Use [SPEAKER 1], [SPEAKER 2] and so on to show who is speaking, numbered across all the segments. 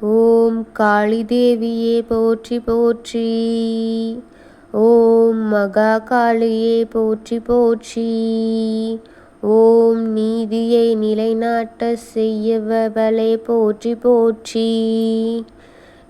[SPEAKER 1] ஓம் காளி தேவியே போற்றி போற்றி. ஓம் மகா காளியே போற்றி போற்றி. ஓம் நீதியை நிலைநாட்ட செய்யவளே போற்றி போற்றி.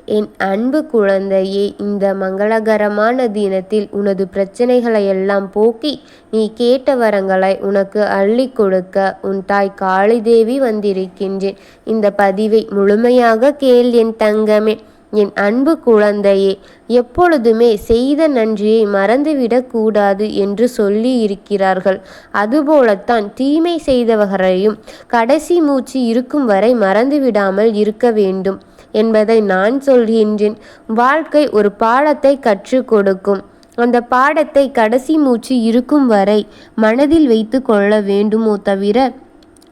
[SPEAKER 1] என் அன்பு குழந்தையே இந்த மங்களகரமான தினத்தில் உனது பிரச்சனைகளை எல்லாம் போக்கி நீ கேட்ட வரங்களை உனக்கு அள்ளி கொடுக்க உன் தாய் காளி தேவி வந்திருக்கின்றேன். இந்த பதிவை முழுமையாக கேள் என் தங்கமே. என் அன்பு குழந்தையே எப்பொழுதுமே செய்த நன்றியை மறந்துவிடக்கூடாது என்று சொல்லி இருக்கிறார்கள். அதுபோலத்தான் தீமை செய்தவர்களையும் கடைசி மூச்சு இருக்கும் வரை மறந்துவிடாமல் இருக்க வேண்டும். என்பதை நான் சொல்கின்றேன். வாழ்க்கை ஒரு பாடத்தை கற்றுக் கொடுக்கும். அந்த பாடத்தை கடைசி மூச்சு இருக்கும் வரை மனதில் வைத்து கொள்ள வேண்டுமோ தவிர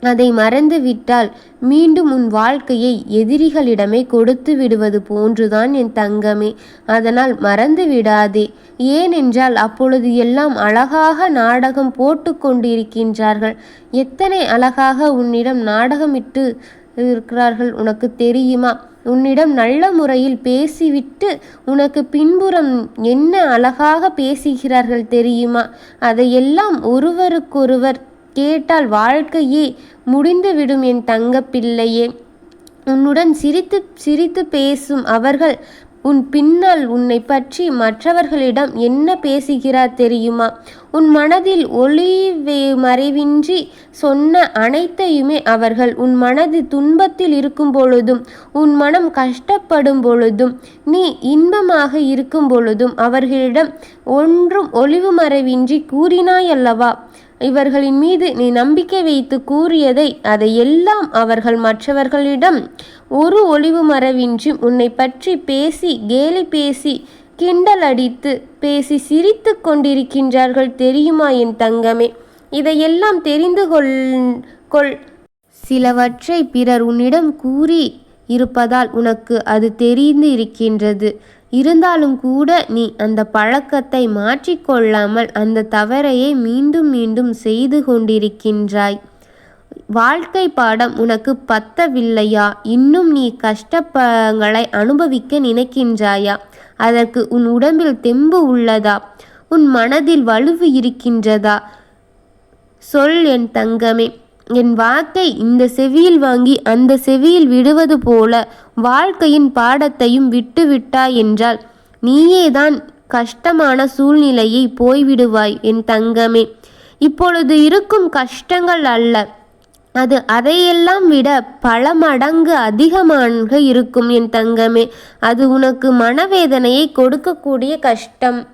[SPEAKER 1] அதை மறந்துவிட்டால் மீண்டும் உன் வாழ்க்கையை எதிரிகளிடமே கொடுத்து விடுவது போன்றுதான் என் தங்கமே. அதனால் மறந்து விடாதே ஏனென்றால் அப்பொழுது எல்லாம் அழகாக நாடகம் போட்டு கொண்டிருக்கின்றார்கள். எத்தனை அழகாக உன்னிடம் நாடகமிட்டு இருக்கிறார்கள். உனக்கு தெரியுமா? உன்னிடம் நல்ல முறையில் பேசிவிட்டு உனக்கு பின்புறம் என்ன அழகாக பேசுகிறார்கள் தெரியுமா? அதையெல்லாம் ஒருவருக்கொருவர் கேட்டால் வாழ்க்கையே முடிந்துவிடும் என் தங்கப்பிள்ளையே. உன்னுடன் சிரித்து சிரித்து பேசும் அவர்கள் உன் பின்னால் உன்னை பற்றி மற்றவர்களிடம் என்ன பேசுகிறார் தெரியுமா? உன் மனதில் ஒளி மறைவின்றி சொன்ன அனைத்தையுமே அவர்கள் உன் மனது துன்பத்தில் இருக்கும் பொழுதும் உன் மனம் கஷ்டப்படும் பொழுதும் நீ இன்பமாக இருக்கும் பொழுதும் அவர்களிடம் ஒன்றும் ஒளிவு மறைவின்றி கூறினாயல்லவா இவர்களின் மீது நீ நம்பிக்கை வைத்து கூறியதை அதையெல்லாம் அவர்கள் மற்றவர்களிடம் ஒரு ஒளிவு மறைவின்றி உன்னை பற்றி பேசி கேலி பேசி கிண்டல் அடித்து பேசி சிரித்து கொண்டிருக்கின்றார்கள் தெரியுமா என் தங்கமே? இதையெல்லாம் தெரிந்து கொள் கொள். சிலவற்றை பிறர் உன்னிடம் கூறி இருப்பதால் உனக்கு அது தெரிந்து இருக்கின்றது. இருந்தாலும் கூட நீ அந்த பழக்கத்தை மாற்றிக்கொள்ளாமல் அந்த தவறையை மீண்டும் மீண்டும் செய்து கொண்டிருக்கின்றாய். வாழ்க்கை பாடம் உனக்கு பத்தவில்லையா? இன்னும் நீ கஷ்டங்களை அனுபவிக்க நினைக்கின்றாயா? அதற்கு உன் உடம்பில் தெம்பு உள்ளதா? உன் மனதில் வலுவு இருக்கின்றதா? சொல் என் தங்கமே. என் வாக்கை இந்த செவியில் வாங்கி அந்த செவியில் விடுவது போல வாழ்க்கையின் பாடத்தையும் விட்டுவிட்டாய் என்றால் நீயேதான் கஷ்டமான சூழ்நிலையை போய்விடுவாய் என் தங்கமே. இப்பொழுது இருக்கும் கஷ்டங்கள் அல்ல அது அதையெல்லாம் விட பல மடங்கு அதிகமாக இருக்கும் என் தங்கமே. அது உனக்கு மனவேதனையை கொடுக்கக்கூடிய கஷ்டம்.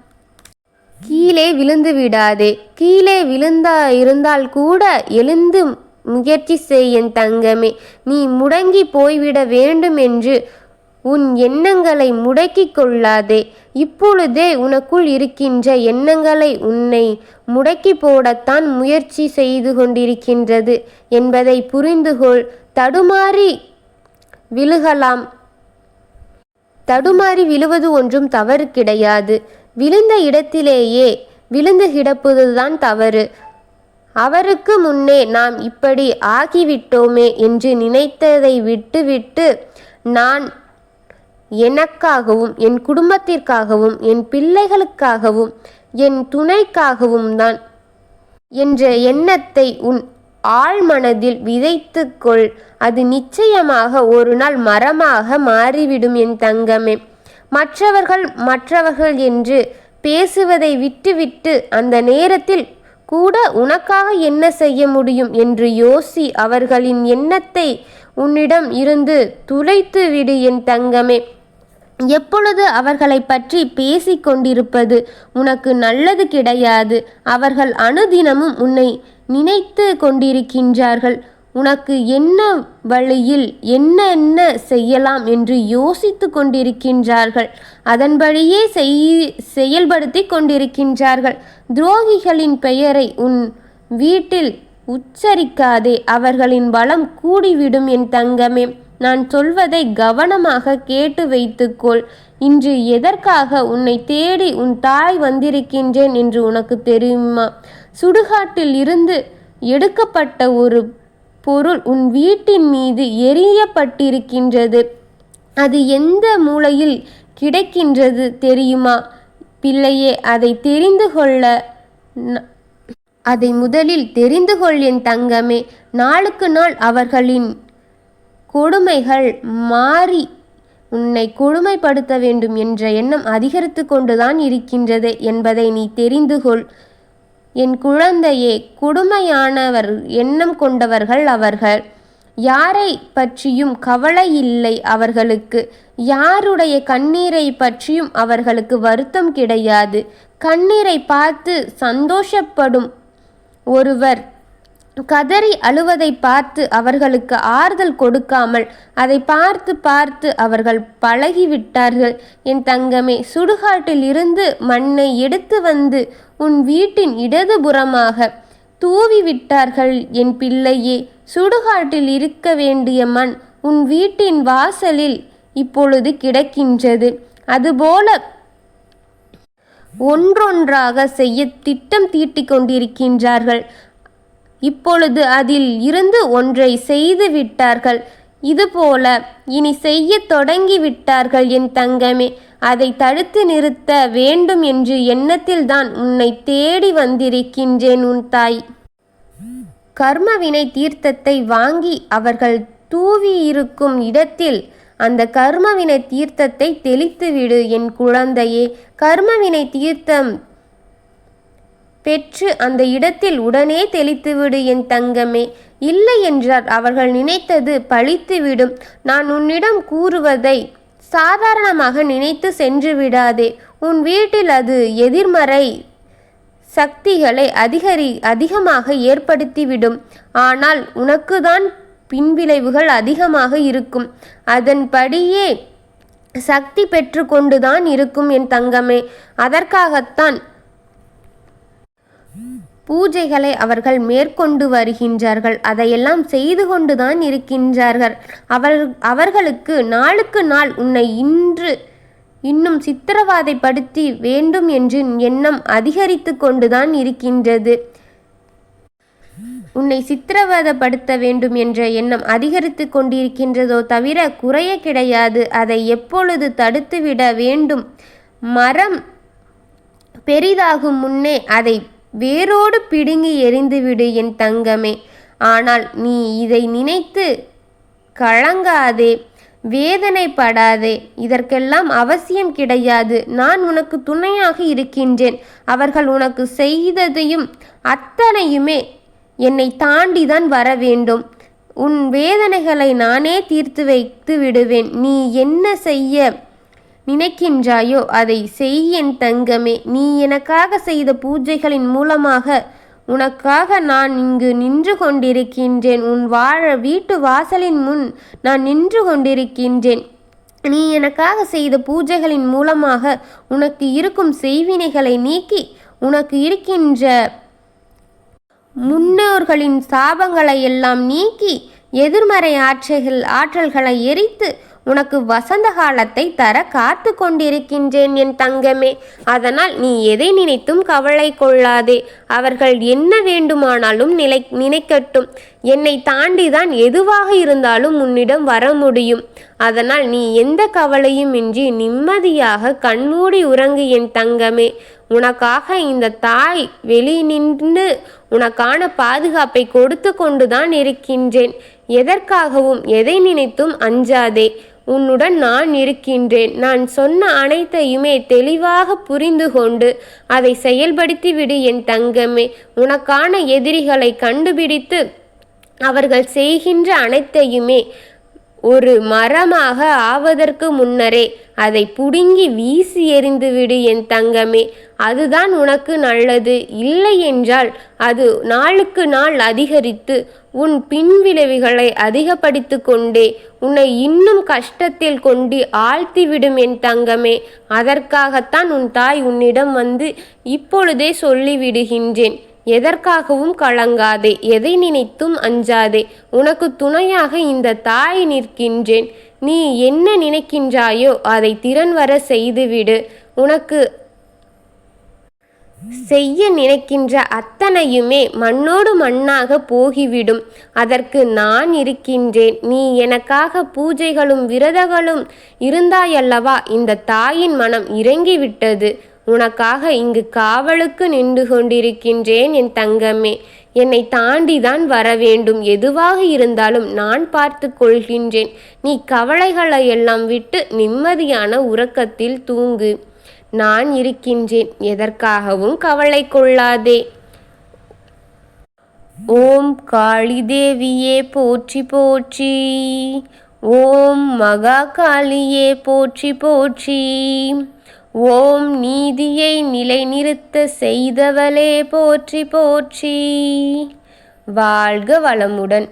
[SPEAKER 1] கீழே விழுந்து விடாதே. கீழே விழுந்தா இருந்தால் கூட எழுந்து முயற்சி செய் என் தங்கமே. நீ முடங்கி போய்விட வேண்டும் என்று உன் எண்ணங்களை முடக்கிக் கொள்ளாதே. இப்பொழுதே உனக்குள் இருக்கின்ற எண்ணங்களை உன்னை முடக்கி போடத்தான் முயற்சி செய்து கொண்டிருக்கின்றது என்பதை புரிந்துகொள். தடுமாறி விழுகலாம். தடுமாறி விழுவது ஒன்றும் தவறு கிடையாது. விழுந்த இடத்திலேயே விழுந்து கிடப்பதுதான் தவறு. அவருக்கு முன்னே நாம் இப்படி ஆகிவிட்டோமே என்று நினைத்ததை விட்டுவிட்டு நான் எனக்காகவும் என் குடும்பத்திற்காகவும் என் பிள்ளைகளுக்காகவும் என் துணைக்காகவும் தான் என்ற எண்ணத்தை உன் ஆழ்மனதில் விதைத்துக்கொள். அது நிச்சயமாக ஒரு நாள் மரமாக மாறிவிடும் என் தங்கமே. மற்றவர்கள் மற்றவர்கள் என்று பேசுவதை விட்டுவிட்டு அந்த நேரத்தில் கூட உனக்காக என்ன செய்ய முடியும் என்று யோசி அவர்களின் எண்ணத்தை உன்னிடம் இருந்து துளைத்து விடு என் தங்கமே. எப்பொழுது அவர்களை பற்றி பேசி கொண்டிருப்பது உனக்கு நல்லது கிடையாது. அவர்கள் அனுதினமும் உன்னை நினைத்து கொண்டிருக்கின்றார்கள். உனக்கு என்ன வழியில் என்ன என்ன செய்யலாம் என்று யோசித்து கொண்டிருக்கின்றார்கள்? அதன்படியே செய் செயல்படுத்தி கொண்டிருக்கின்றார்கள். துரோகிகளின் பெயரை உன் வீட்டில் உச்சரிக்காதே. அவர்களின் பலம் கூடிவிடும் என் தங்கமே. நான் சொல்வதை கவனமாக கேட்டு வைத்துக்கொள். இன்று எதற்காக உன்னை தேடி உன் தாய் வந்திருக்கின்றேன் என்று உனக்கு தெரியுமா? சுடுகாட்டில் இருந்து எடுக்கப்பட்ட ஒரு பொருள் உன் வீட்டின் மீது எரியப்பட்டிருக்கின்றது அது எந்த மூலையில் கிடைக்கின்றது தெரியுமா? பிள்ளையே அதை தெரிந்து கொள்ள அதை முதலில் தெரிந்து கொள் என் தங்கமே. நாளுக்கு நாள் அவர்களின் கொடுமைகள் மாறி உன்னை கொடுமைப்படுத்த வேண்டும் என்ற எண்ணம் அதிகரித்து கொண்டுதான் இருக்கின்றது என்பதை நீ தெரிந்து கொள். என் குழந்தையே கொடுமையானவர் எண்ணம் கொண்டவர்கள் அவர்கள். யாரை பற்றியும் கவலை இல்லை அவர்களுக்கு. யாருடைய கண்ணீரை பற்றியும் அவர்களுக்கு வருத்தம் கிடையாது. கண்ணீரை பார்த்து சந்தோஷப்படும் ஒருவர் கதறி அழுவதை பார்த்து அவர்களுக்கு ஆறுதல் கொடுக்காமல் அதை பார்த்து பார்த்து அவர்கள் பழகிவிட்டார்கள். என் தங்கமே சுடுகாட்டில் இருந்து மண்ணை எடுத்து வந்து உன் வீட்டின் இடதுபுறமாக தூவி விட்டார்கள் என் பிள்ளையே. சுடுகாட்டில் இருக்க வேண்டிய மண் உன் வீட்டின் வாசலில் இப்பொழுது கிடக்கின்றது. அதுபோல ஒன்றொன்றாக செய்ய திட்டம் தீட்டிக் கொண்டிருக்கின்றார்கள். இப்பொழுது அதில் இருந்து ஒன்றை செய்து விட்டார்கள். இதுபோல இனி செய்ய தொடங்கி விட்டார்கள் என் தங்கமே. அதை தடுத்து நிறுத்த வேண்டும் என்று எண்ணத்தில்தான் உன்னை தேடி வந்திருக்கின்றேன் உன் தாய். கர்மவினை தீர்த்தத்தை வாங்கி அவர்கள் தூவியிருக்கும் இடத்தில் அந்த கர்மவினை தீர்த்தத்தை தெளித்துவிடு என் குழந்தையே. கர்மவினை தீர்த்தம் பெற்று அந்த இடத்தில் உடனே தெளித்துவிடு என் தங்கமே. இல்லை என்றால் அவர்கள் நினைத்தது பழித்துவிடும். நான் உன்னிடம் கூறுவதை சாதாரணமாக நினைத்து சென்று விடாதே. உன் வீட்டில் அது எதிர்மறை சக்திகளை அதிகரி அதிகமாக ஏற்படுத்திவிடும். ஆனால் உனக்குதான் பின்விளைவுகள் அதிகமாக இருக்கும். அதன்படியே சக்தி பெற்றுக்கொண்டுதான் இருக்கும் என் தங்கமே. அதற்காகத்தான் பூஜைகளை அவர்கள் மேற்கொண்டு வருகின்றார்கள். அதையெல்லாம் செய்து கொண்டுதான் இருக்கின்றார்கள். அவர் அவர்களுக்கு நாளுக்கு நாள் உன்னை இன்று இன்னும் சித்திரவாதைப்படுத்தி வேண்டும் என்று எண்ணம் அதிகரித்து கொண்டுதான் இருக்கின்றது. உன்னை சித்திரவதப்படுத்த வேண்டும் என்ற எண்ணம் அதிகரித்து கொண்டிருக்கின்றதோ தவிர குறைய கிடையாது. அதை எப்பொழுது தடுத்துவிட வேண்டும்? மரம் பெரிதாகும் முன்னே அதை வேரோடு பிடுங்கி எறிந்துவிடு என் தங்கமே. ஆனால் நீ இதை நினைத்து கலங்காதே வேதனைப்படாதே. இதற்கெல்லாம் அவசியம் கிடையாது. நான் உனக்கு துணையாக இருக்கின்றேன். அவர்கள் உனக்கு செய்ததையும் அத்தனையுமே என்னை தாண்டிதான் வர வேண்டும் உன் வேதனைகளை நானே தீர்த்து வைத்து விடுவேன். நீ என்ன செய்ய நினைக்கின்றாயோ? அதை செய் என் தங்கமே நீ எனக்காக செய்த பூஜைகளின் மூலமாக உனக்காக நான் இங்கு நின்று கொண்டிருக்கின்றேன். உன் வாழ வீட்டு வாசலின் முன் நான் நின்று கொண்டிருக்கின்றேன். நீ எனக்காக செய்த பூஜைகளின் மூலமாக உனக்கு இருக்கும் செய்வினைகளை நீக்கி உனக்கு இருக்கின்ற முன்னோர்களின் சாபங்களை எல்லாம் நீக்கி எதிர்மறை ஆற்றல்கள் ஆற்றல்களை எரித்து உனக்கு வசந்த காலத்தை தர காத்து கொண்டிருக்கின்றேன் என் தங்கமே. அதனால் நீ எதை நினைத்தும் கவலை கொள்ளாதே. அவர்கள் என்ன வேண்டுமானாலும் நிலை நினைக்கட்டும். என்னை தாண்டிதான் எதுவாக இருந்தாலும் உன்னிடம் வர முடியும். அதனால் நீ எந்த கவலையும் இன்றி நிம்மதியாக கண்மூடி உறங்கு என் தங்கமே. உனக்காக இந்த தாய் வெளி நின்று உனக்கான பாதுகாப்பை கொடுத்து கொண்டுதான் இருக்கின்றேன். எதற்காகவும் எதை நினைத்தும் அஞ்சாதே. உன்னுடன் நான் இருக்கின்றேன். நான் சொன்ன அனைத்தையுமே தெளிவாக புரிந்து கொண்டு அதை செயல்படுத்தி விடு என் தங்கமே. உனக்கான எதிரிகளை கண்டுபிடித்து அவர்கள் செய்கின்ற அனைத்தையுமே ஒரு மரமாக ஆவதற்கு முன்னரே அதை புடுங்கி வீசி எறிந்துவிடு என் தங்கமே. அதுதான் உனக்கு நல்லது. இல்லை என்றால் அது நாளுக்கு நாள் அதிகரித்து உன் பின்விளைவுகளை அதிகப்படுத்தி கொண்டே உன்னை இன்னும் கஷ்டத்தில் கொண்டு ஆழ்த்திவிடும் என் தங்கமே. அதற்காகத்தான் உன் தாய் உன்னிடம் வந்து இப்பொழுதே சொல்லிவிடுகின்றேன். எதற்காகவும் கலங்காதே. எதை நினைத்தும் அஞ்சாதே. உனக்கு துணையாக இந்த தாய் நிற்கின்றேன். நீ என்ன நினைக்கின்றாயோ அதை திறன் வர செய்துவிடு. உனக்கு செய்ய நினைக்கின்ற அத்தனையுமே மண்ணோடு மண்ணாக போகிவிடும். அதற்கு நான் இருக்கின்றேன். நீ எனக்காக பூஜைகளும் விரதங்களும் இருந்தாயல்லவா? இந்த தாயின் மனம் இறங்கிவிட்டது. உனக்காக இங்கு காவலுக்கு நின்று கொண்டிருக்கின்றேன் என் தங்கமே. என்னை தாண்டிதான் வர வேண்டும் எதுவாக இருந்தாலும் நான் பார்த்து கொள்கின்றேன். நீ கவலைகளை எல்லாம் விட்டு நிம்மதியான உறக்கத்தில் தூங்கு. நான் இருக்கின்றேன். எதற்காகவும் கவலை கொள்ளாதே. ஓம் காளி தேவியே போற்றி போற்றி. ஓம் மகா காளியே போற்றி போற்றி. ஓம் நீதியை நிலைநிறுத்த செய்தவளே போற்றி போற்றி. வாழ்க வளமுடன்.